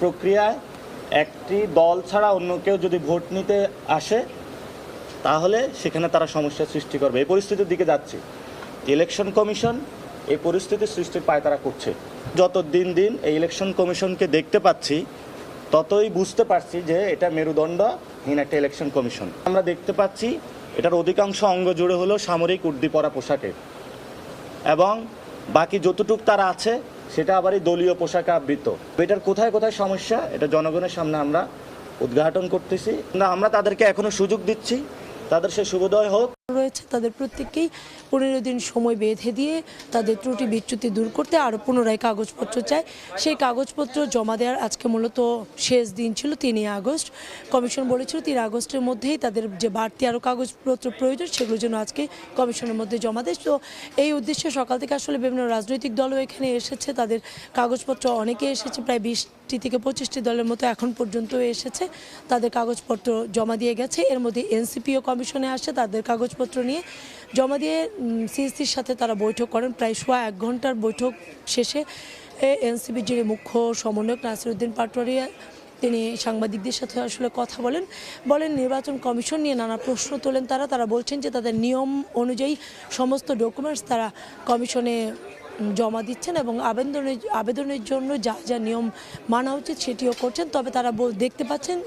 প্রক্রিয়ায় একটি দল ছাড়া অন্য কেউ যদি ভোট নিতে আসে, তাহলে সেখানে তারা সমস্যার সৃষ্টি করবে। এই পরিস্থিতির দিকে যাচ্ছে। ইলেকশন কমিশন এই পরিস্থিতি সৃষ্টির পায় তারা করছে। যত দিন দিন এই ইলেকশন কমিশনকে দেখতে পাচ্ছি, ততই বুঝতে পারছি যে এটা মেরুদণ্ডহীন একটা ইলেকশন কমিশন। আমরা দেখতে পাচ্ছি, এটার অধিকাংশ অঙ্গ জুড়ে হলো সামরিক উর্দি পরা পোশাকে। এবং বাকি যতটুক তারা আছে সেটা আবার এই দলীয় পোশাকে আবৃত এটার কোথায় কোথায় সমস্যা? এটা জনগণের সামনে আমরা উদ্ঘাটন করতেছি। না, আমরা তাদেরকে এখনও সুযোগ দিচ্ছি। তাদের সে শুভোদয় হোক। রয়েছে, তাদের প্রত্যেককেই পনেরো দিন সময় বেঁধে দিয়ে তাদের ত্রুটি বিচ্যুতি দূর করতে আরও পুনরায় কাগজপত্র চায় সেই কাগজপত্র জমা দেওয়ার আজকে মূলত শেষ দিন ছিল, তিনই আগস্ট। কমিশন বলেছিল তিন আগস্টের মধ্যেই তাদের যে বাড়তি আরও কাগজপত্র প্রয়োজন, সেগুলো যেন আজকে কমিশনের মধ্যে জমা দেয়। তো এই উদ্দেশ্যে সকাল থেকে আসলে বিভিন্ন রাজনৈতিক দলও এখানে এসেছে, তাদের কাগজপত্র অনেকে এসেছে, প্রায় বিশটি থেকে পঁচিশটি দলের মতো এখন পর্যন্ত এসেছে। তাদের কাগজপত্র জমা দিয়ে গেছে, এর মধ্যে এনসিপিও কমিশনে আসে, তাদের কাগজপত্র নিয়ে জমা দিয়ে সিএসসির সাথে তারা বৈঠক করেন। প্রায় সোয়া এক ঘণ্টার বৈঠক শেষে এনসিপির যিনি মুখ্য সমন্বয়ক নাসিরুদ্দিন পাটোয়ারিয়া, তিনি সাংবাদিকদের সাথে আসলে কথা বলেন। বলেন, নির্বাচন কমিশন নিয়ে নানা প্রশ্ন তোলেন তারা। তারা বলছেন যে তাদের নিয়ম অনুযায়ী সমস্ত ডকুমেন্টস তারা কমিশনে জমা দিচ্ছেন এবং আবেদনের আবেদনের জন্য যা যা নিয়ম মানা উচিত সেটিও করছেন। তবে তারা দেখতে পাচ্ছেন